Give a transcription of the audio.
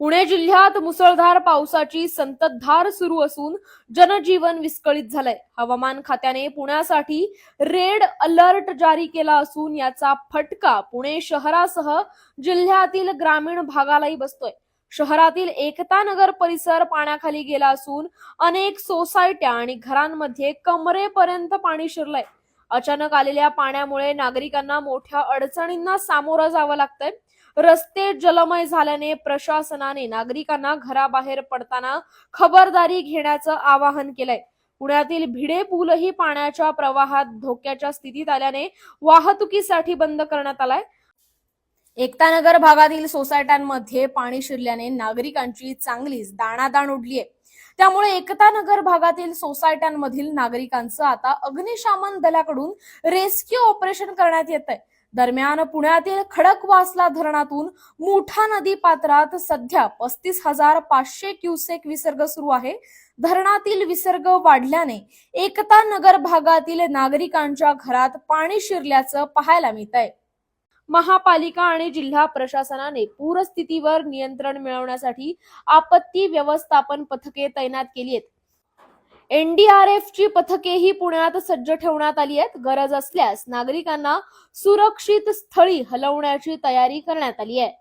पुणे जिल्ह्यात मुसळधार पावसाची संततधार सुरू असून जनजीवन विस्कळीत झालंय. हवामान खात्याने पुण्यासाठी रेड अलर्ट जारी केला असून याचा फटका पुणे शहरासह जिल्ह्यातील ग्रामीण भागालाही बसतोय. शहरातील एकता नगर परिसर पाण्याखाली गेला असून अनेक सोसायट्या आणि घरांमध्ये कमरेपर्यंत पाणी शिरलंय. अचानक आलेल्या पाण्यामुळे नागरिकांना मोठ्या अडचणींना सामोरं जावं लागतंय. रस्ते जलमय झाल्याने प्रशासनाने नागरिकांना घराबाहेर पडताना खबरदारी घेण्याचं आवाहन केलंय. पुण्यातील भिडे पूलही पाण्याच्या प्रवाहात धोक्याच्या स्थितीत आल्याने वाहतुकीसाठी बंद करण्यात आलाय. एकतानगर भागातील सोसायट्यांमध्ये पाणी शिरल्याने नागरिकांची चांगलीच दाणादाण उडलीय त्यामुळे एकतानगर भागातील सोसायट्यांमधील नागरिकांचं आता अग्निशामन दलाकडून रेस्क्यू ऑपरेशन करण्यात येत आहे दरम्यान पुण्यातील खडकवासला धरणातून मोठा नदी पात्रात सध्या पस्तीस हजार पाचशे क्युसेक विसर्ग सुरू आहे. धरणातील विसर्ग वाढल्याने एकता नगर भागातील नागरिकांच्या घरात पाणी शिरल्याचं पाहायला मिळत आहे महापालिका आणि जिल्हा प्रशासनाने पूरस्थितीवर नियंत्रण मिळवण्यासाठी आपत्ती व्यवस्थापन पथके तैनात केली आहेत. एनडीआरएफ ची पथकेही पुण्यात सज्ज ठेवण्यात आली आहेत. गरज असल्यास नागरिकांना सुरक्षित स्थळी हलवण्याची तयारी करण्यात आली आहे.